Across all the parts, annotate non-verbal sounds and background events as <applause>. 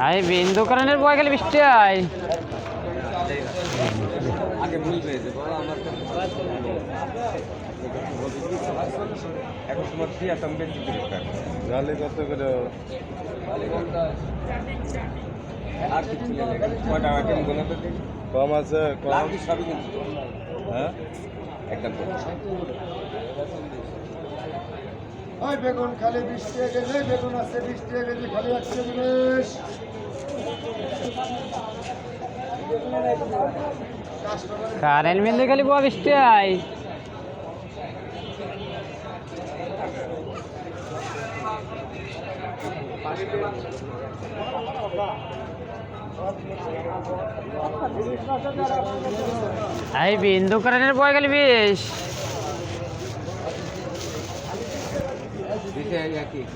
I বিন্দু কারণের বয় গেলে বৃষ্টি তো এখন তোমার কি আসাম বেশি দরকার কত করে? আর কিছু নেই কয়টা আইটেম গোনা তো কম আছে কম। সবই হ্যাঁ? একদম। ওই বেগুন খালি বিশ টাকা বেগুন আছে বিশ টাকা কেজি খালি একশো জিনিস। কারেন্ট বিন্দু গেলে বয় বৃষ্টি আয় আই বিন্দু কারণের বয় গেলে বিষ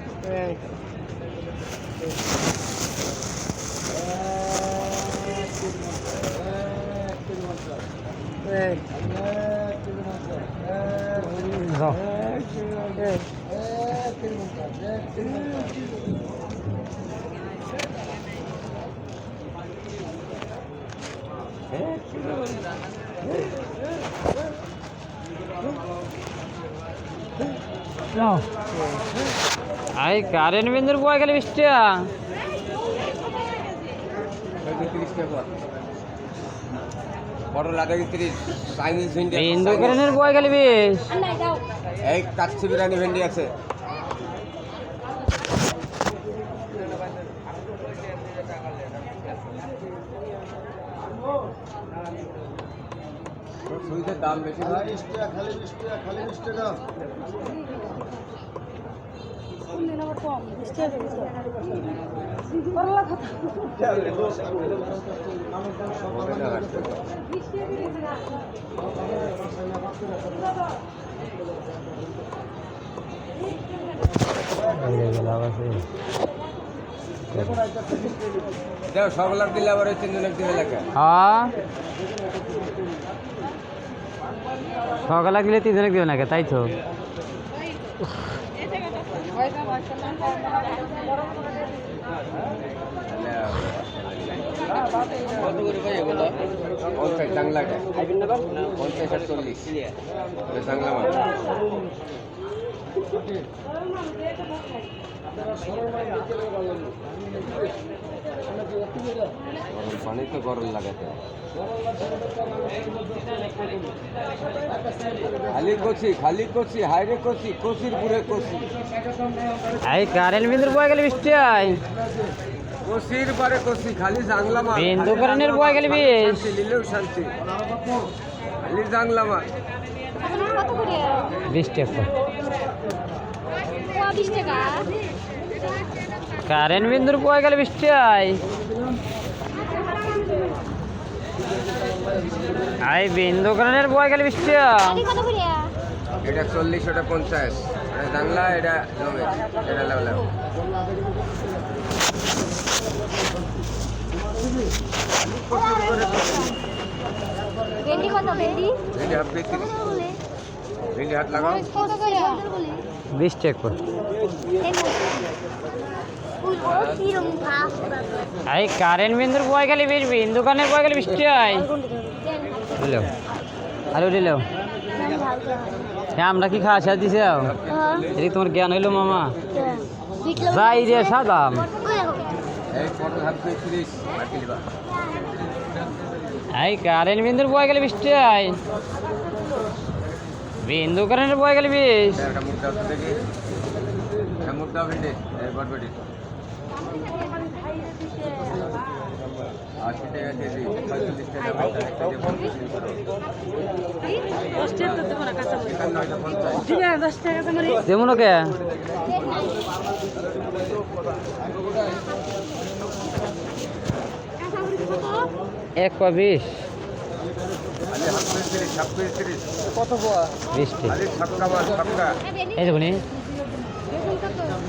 দিতে একই যাও। যাও। আই কারেন্ট বিন্দুর বয় গেলে তিরিশ টাকা বড় লাগা তিরিশ চাইনিজ ভেন্ডি বিন্দু চাইনিজ। বয় গেলে এই কাচ্চি বিরিয়ানি ভেন্ডি আছে। সুইটের দাম বেশি খালি বিশ টাকা খালি বিশ টাকা দেখো সবলার দিলে আবার ওই তিনজনের দিলে লেখা। হ্যাঁ? সকালে গেলে তিনজনে দিবে নাকি তাই তো পানি তো গরম লাগাতে। খালি কচি খালি কচি হাইরে কচি কচির পুরে কচি। এই কারেন্ট বিন্দুর বয় গেলে বৃষ্টি আয়। কচির পরে কচি খালি জাংলা বিন্দু বয় গেলে খালি। শান্তি, জাংলা বিশ টাকা কারেন্ট বিন্দুর বয় গেলে বৃষ্টি আই বিন্দু কারণের বয় গেলে বৃষ্টি। এটা চল্লিশ ওটা পঞ্চাশ। এটা জাংলা এটা জমে এটা লেভেল ভেন্ডি কত? ভেন্ডি? ভেন্ডি হাফ কেজি ভেন্ডি হাত লাগাও। কত করে? আই কারেন্ট বিন্দুর বয় গেলে বেশ বিন্দু কারণের বয় গেলে বৃষ্টি আয় হ্যালো হ্যালো দিল হ্যাঁ আমরা কি খাওয়া শেষ দিছে? এদিকে তোমার জ্ঞান হইল মামা। যাই রে সাদাম এই আই কারেন্ট বিন্দুর বয় গেলে বৃষ্টি আয় বিন্দু কারেন্টের বয় গেলে বিষ আশি টাকা কেজি পঁয়তাল্লিশ টাকা পঞ্চাশ কে এক পা বিশ ছাপকা মাছ ছাপকা এই দেখুন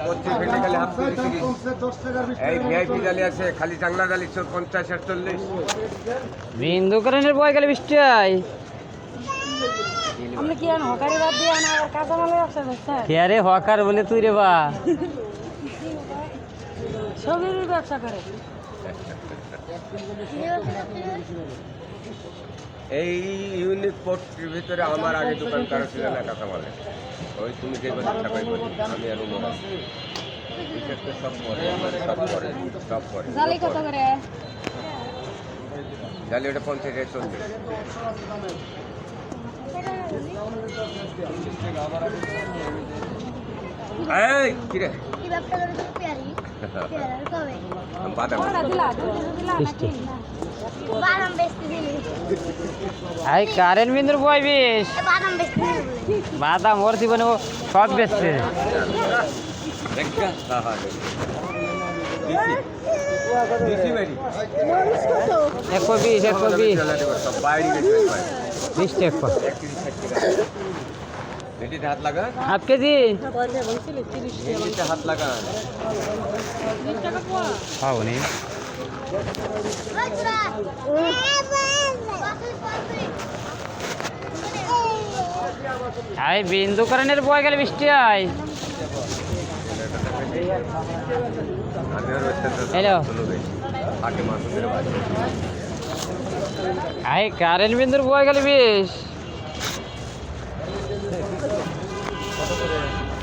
পঁচিশ খালি হাফ পিস তিরিশ কমছে দশ টাকার বিশ এই ভিআইপি জালি আছে খালি চাংলা জালি পঞ্চাশ আটচল্লিশ বিন্দু কারেন্টের বয় খালি বৃষ্টি আপনি কি আন হকারি বাদ দিয়ে আনা আবার কাঁচামালের ব্যবসা করছেন কে রে হকার বলে তুই রে বা। সবেরই ব্যবসা করে। এই ইউনিক পোর্টের ভিতরে আমার আগে দোকান কারও ছিল না কাঁচামালে ওই তুমি যে কথা থাকাই বলি? আমি আর আছি। করে সব পরে সব পরে সব করে? জালি ওটা পঞ্চাশ এই কিরে করে <laughs> কবে? বাদাম। ওরা দিলা দিলা নাকি বাদাম বেচতে দিলি আই কারেন্ট বিন্দুর বয় বিশ এ বাদাম বেচতে দিলি বাদাম ওর জীবনে ও সব বেচছে দেখা হ্যাঁ হ্যাঁ দিছি বাড়ি মরিচ কত একশো বিশ একশো বিশ সব বাইরে আই, বিন্দু কারেন্টের বয় গেলে বৃষ্টি, আই। হ্যালো আই কারেন্ট বিন্দুর বয় গেলে বিশ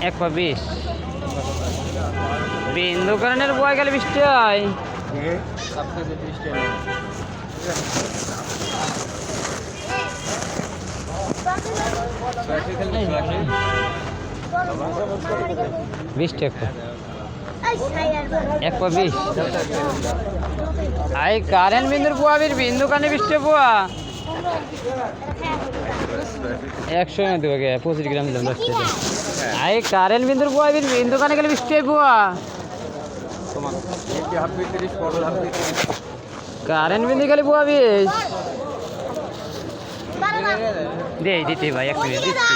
একশো বিশ। বিন্দু কারেন্টের বয় গেলে বৃষ্টি আই বিশ টাকা। একশো বিশ। আই কারেন্ট বিন্দুর পোয়া বীর বিন্দু কানে বৃষ্টি পোয়া। একশো না দেবো পঁচিশ গ্রাম দিলাম দশ টাকা। আই কারেন্ট বিন্দুর পোয়া বীর বিন্দু কানে গেলে বৃষ্টি পোয়া হাফ পিস তিরিশ পটল হাফ পিস তিরিশ কারেন্ট বিন্দু গেলে পোয়া বিশ দে দিতে ভাই এক মিনিট দিচ্ছি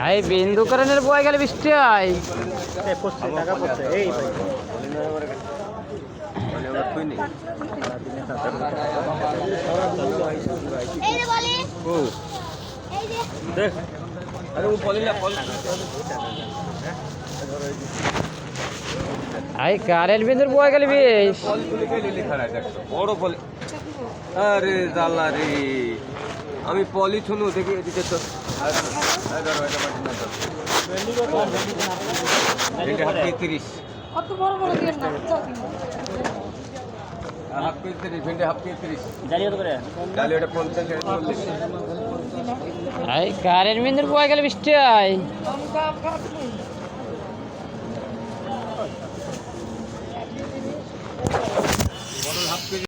আই বিন্দু কারেন্টের পোয়া গেলে বৃষ্টি আই এই রে বলি ও এই যে দেখ আই কারেন্ট বিন্দুর পোয়া গেলে বিশ। লিলি দেখছ বড় পলি আরে জানলা রে আমি পলি শুনু দেখি এদিকে তো তিরিশ। কত বড় বড় দিয়ে না চল। হাফ কেজি তিরিশ ভেন্ডি হাফ কেজি তিরিশ। ডালি ওটা পঞ্চাশ চল্লিশ। আই কারেন্ট বিন্দুর পোয়া গেলে বৃষ্টি আই। Half KG